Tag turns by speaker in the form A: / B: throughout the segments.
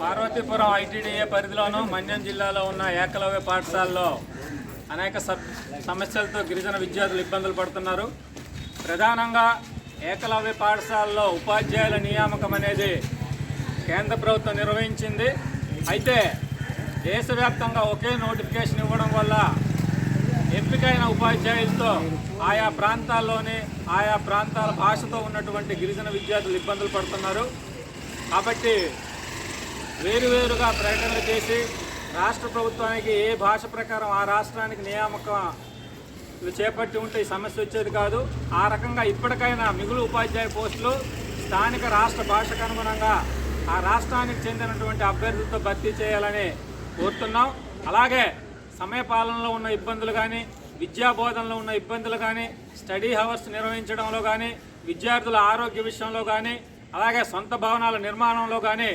A: Parvathipuram ITDA పరిధిలోను Mandyam జిల్లాలో ఉన్న ఏకలవ్య పాఠశాలలో అనేక సబ్ సమస్యలతో గిరిజన విద్యార్థులు ఇబ్బందులు పడుతున్నారు. ప్రధానంగా ఏకలవ్య పాఠశాలలో ఉపాధ్యాయుల నియామకం అనేది కేంద్ర ప్రభుత్వం నిర్వహించింది. అయితే దేశవ్యాప్తంగా ఒకే నోటిఫికేషన్ ఇవ్వడం వల్ల ఎంపికైన ఉపాధ్యాయులతో ఆయా ప్రాంతాల్లోని ఆయా ప్రాంతాల భాషతో ఉన్నటువంటి గిరిజన విద్యార్థులు ఇబ్బందులు పడుతున్నారు. కాబట్టి వేరువేరుగా ప్రకటనలు చేసి రాష్ట్ర ప్రభుత్వానికి ఏ భాష ప్రకారం ఆ రాష్ట్రానికి నియామకం చేపట్టి ఉంటే ఈ సమస్య వచ్చేది కాదు. ఆ రకంగా ఇప్పటికైనా మిగులు ఉపాధ్యాయ పోస్టులు స్థానిక రాష్ట్ర భాషకు అనుగుణంగా ఆ రాష్ట్రానికి చెందినటువంటి అభ్యర్థులతో భర్తీ చేయాలని కోరుతున్నాం. అలాగే సమయపాలనలో ఉన్న ఇబ్బందులు కానీ విద్యా బోధనలో ఉన్న ఇబ్బందులు కానీ స్టడీ హవర్స్ నిర్వహించడంలో కానీ విద్యార్థుల ఆరోగ్య విషయంలో కానీ అలాగే సొంత భవనాల నిర్మాణంలో కానీ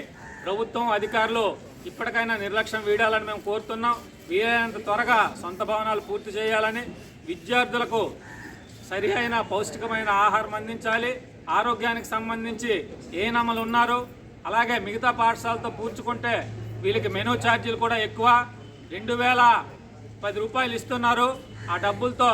A: ప్రభుత్వం అధికారులు ఇప్పటికైనా నిర్లక్ష్యం వీడాలని మేము కోరుతున్నాం. వీలైనంత త్వరగా సొంత భవనాలు పూర్తి చేయాలని విద్యార్థులకు సరి అయిన పౌష్టికమైన ఆహారం అందించాలి. ఆరోగ్యానికి సంబంధించి ఏ నమలు ఉన్నారు అలాగే మిగతా పాఠశాలతో పూడ్చుకుంటే వీళ్ళకి మెనూ ఛార్జీలు కూడా ఎక్కువ. రెండు వేల పది రూపాయలు ఇస్తున్నారు. ఆ డబ్బులతో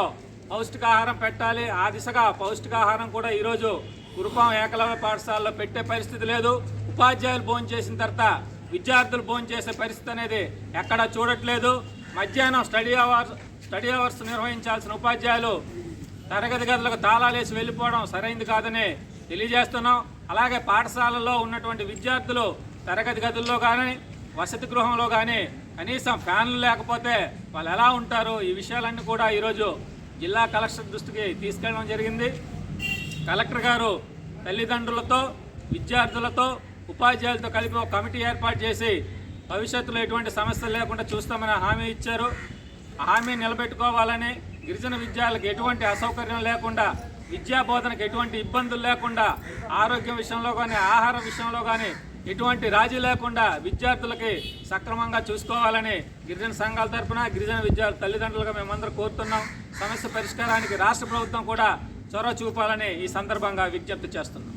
A: పౌష్టికాహారం పెట్టాలి. ఆ దిశగా పౌష్టికాహారం కూడా ఈరోజు కురుపాం ఏకలవ్య పాఠశాలలో పెట్టే పరిస్థితి లేదు. ఉపాధ్యాయులు భోజనం చేసిన తర్వాత విద్యార్థులు భోజనం చేసే పరిస్థితి అనేది ఎక్కడా చూడట్లేదు. మధ్యాహ్నం స్టడీ అవర్స్ స్టడీ అవర్స్ నిర్వహించాల్సిన ఉపాధ్యాయులు తరగతి గదులకు తాళాలేసి వెళ్ళిపోవడం సరైంది కాదని తెలియజేస్తున్నాం. అలాగే పాఠశాలలో ఉన్నటువంటి విద్యార్థులు తరగతి గదుల్లో కానీ వసతి గృహంలో కానీ కనీసం ఫ్యాన్లు లేకపోతే వాళ్ళు ఎలా ఉంటారు? ఈ విషయాలన్నీ కూడా ఈరోజు జిల్లా కలెక్టర్ దృష్టికి తీసుకెళ్ళడం జరిగింది. కలెక్టర్ గారు తల్లిదండ్రులతో విద్యార్థులతో ఉపాధ్యాయులతో కలిపి ఒక కమిటీ ఏర్పాటు చేసి భవిష్యత్తులో ఎటువంటి సమస్యలు లేకుండా చూస్తామని హామీ ఇచ్చారు. హామీ నిలబెట్టుకోవాలని గిరిజన విద్యాలకు ఎటువంటి అసౌకర్యం లేకుండా విద్యా బోధనకు ఎటువంటి ఇబ్బందులు లేకుండా ఆరోగ్యం విషయంలో కానీ ఆహార విషయంలో కానీ ఎటువంటి రాజీ లేకుండా విద్యార్థులకి సక్రమంగా చూసుకోవాలని గిరిజన సంఘాల తరఫున గిరిజన విద్యార్థి తల్లిదండ్రులుగా మేమందరూ కోరుతున్నాం. సమస్య పరిష్కారానికి రాష్ట్ర ప్రభుత్వం కూడా చొరవ చూపాలని ఈ సందర్భంగా విజ్ఞప్తి చేస్తున్నాం.